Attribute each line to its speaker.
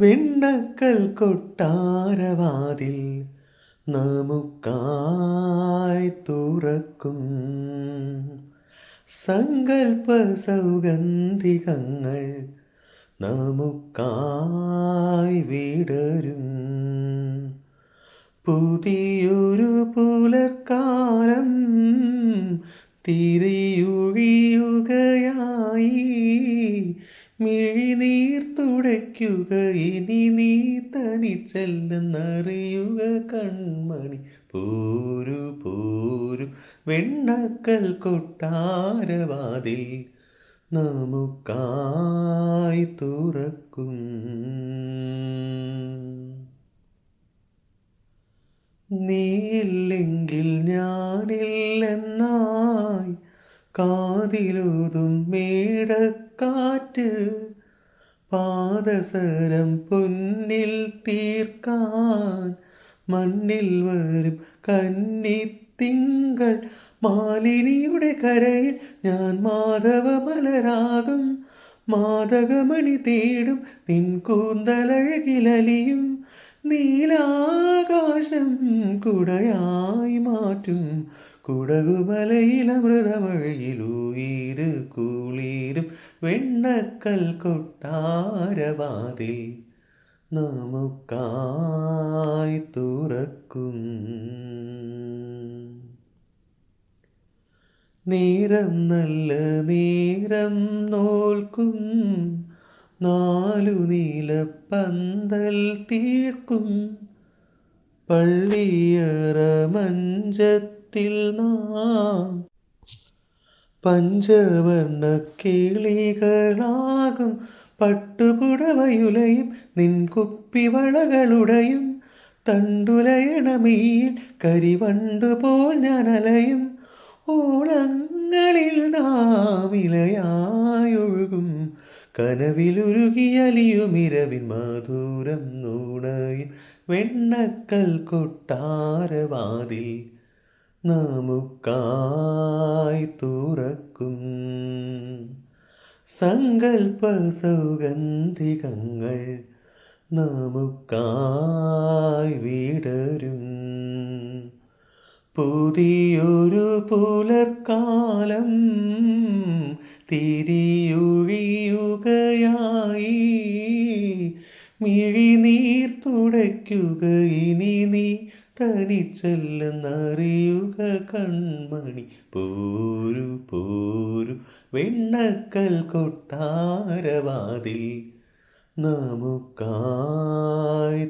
Speaker 1: വെണ്ണക്കൽ കൊട്ടാരവാതിൽ നമുക്കായി തുറക്കും. സങ്കൽപ്പ സൗഗന്ധികങ്ങൾ നമുക്കായി വിടരും. പുതിയൊരു പുലർക്കാലം തിരിയുഴിയുകയായി മിഴിനീർ തുടയ്ക്കുക. ഇനി നീ തനിച്ചെല്ലെന്നറിയുക കൺമണി പോരു പോരു. വെണ്ണക്കൽ കൊട്ടാരവാതിൽ നമുക്കായി തുറക്കും. നീയില്ലെങ്കിൽ കാതിലൂതും മേടക്കാറ്റ് പാദസരം പൊന്നിൽ തീർക്കാൻ മണ്ണിൽ വരും കന്നിത്തിങ്കൾ മാലിനിയുടെ കരയിൽ ഞാൻ മാധവ മലരാകും മാതകമണി തേടും നിൻ കൂന്തലഴകിലലിയും. നീലാകാശം കുടയായി മാറ്റും കുടകുമലയിൽ അമൃതമഴയിലൂയിര് വെണ്ണക്കൽ കൊട്ടാരവാതിൽ നമുക്കായി തുറക്കും. നേരം നല്ല നേരം നോൽക്കും നാലു നീല പന്തൽ തീർക്കും. പള്ളിയറ മഞ്ചത്തിൽ നാം പഞ്ചവർണ കിളികളാകും. പട്ടുപുടവയുലയും നിൻ തണ്ടുലയണമീൻ കരിവണ്ടുപോൽ ഞാൻ അലയും. ഓളങ്ങളിൽ നാം ഇലയായൊഴുകും കനവിലുരുകിയലിയുമിരവിൻ മാധൂരം നൂണയും വെണ്ണക്കൽ കൊട്ടാരവാതിൽ നമുക്കായി തുറക്കും. സങ്കൽപ്പ സൗഗന്ധികങ്ങൾ നമുക്കായി വിടരും. പുതിയൊരു പുലർക്കാലം തിരിയൊഴിയുകയായി മിഴിനീർ തുടയ്ക്കുക. ഇനി നീ തനിച്ചല്ലെന്നറിയുക. കൺമണി പോരു പോരു. വെണ്ണക്കൽ കൊട്ടാരവാതിൽ നമുക്കായി